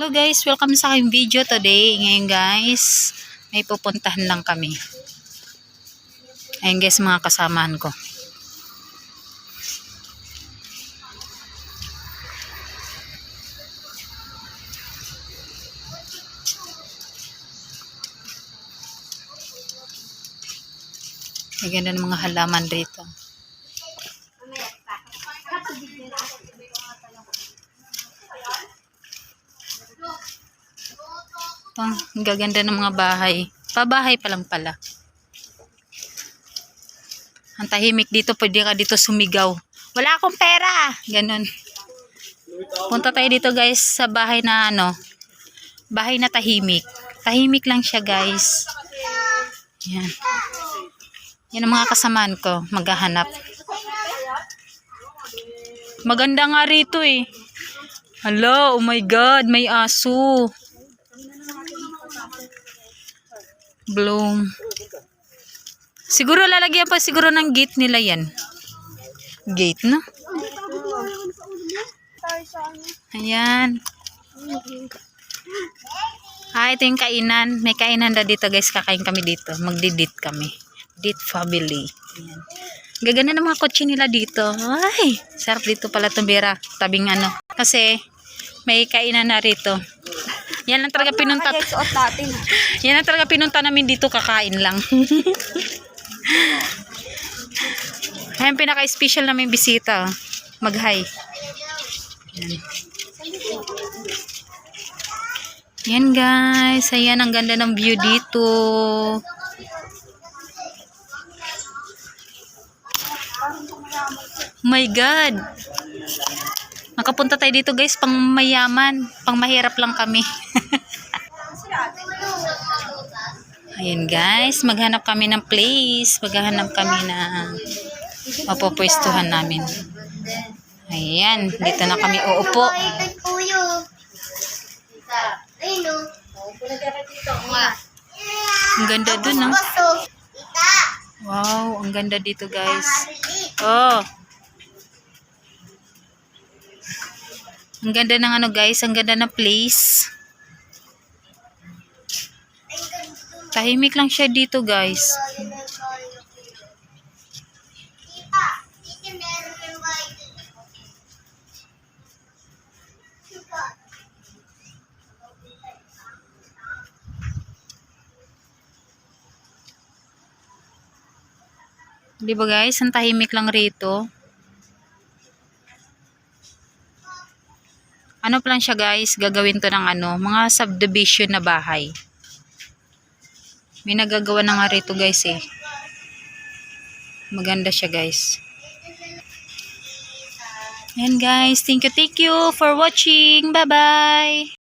Hello guys, welcome sa aking video today. Ngayon guys, may pupuntahan lang kami. Ayun guys, mga kasamahan ko. Ang ganda ng mga halaman rito. Ito, ang gaganda ng mga bahay. Pabahay pa lang pala. Ang tahimik dito, pwede ka dito sumigaw. Wala akong pera! Ganon. Punta tayo dito guys sa bahay na ano, bahay na tahimik. Tahimik lang siya guys. Yan. Yan ang mga kasamaan ko, maghahanap. Maganda nga rito eh. Hello, oh my god, may aso. Bloom. Siguro lalagyan pa siguro ng gate nila yan. Gate, no? Ayan. Ah, ito yung kainan. May kainan na dito guys. Kakain kami dito. Magdi-date kami. Date family. Ayan. Gaganda ng mga kotse nila dito. Ay, sarap dito pala tumbira. Tabing ano. Kasi, may kainan na rito. Yan lang talaga pinunta. Suot natin. Yan ang talaga pinunta namin dito kakain lang. Ayan pinaka-special namin bisita. Mag-hi. Yan. Yan guys. Ayan ang ganda ng view dito. My God. Nakapunta tayo dito guys pang mayaman. Pang mahirap lang kami. Ayan guys, maghanap kami ng place. Maghanap kami ng mapopwestuhan namin. Ayan, dito na kami uupo. Ang ganda dun, no? Ita. Wow, ang ganda dito guys. Oh. Ang ganda ng ano guys, ang ganda ng place. Tahimik lang siya dito guys. Di ba guys, ang tahimik lang rito. Ano pa lang siya guys, gagawin to ng ano, mga subdivision na bahay. May nagagawa na nga rito guys eh. Maganda siya guys. Ayan guys, thank you, thank you for watching. Bye-bye!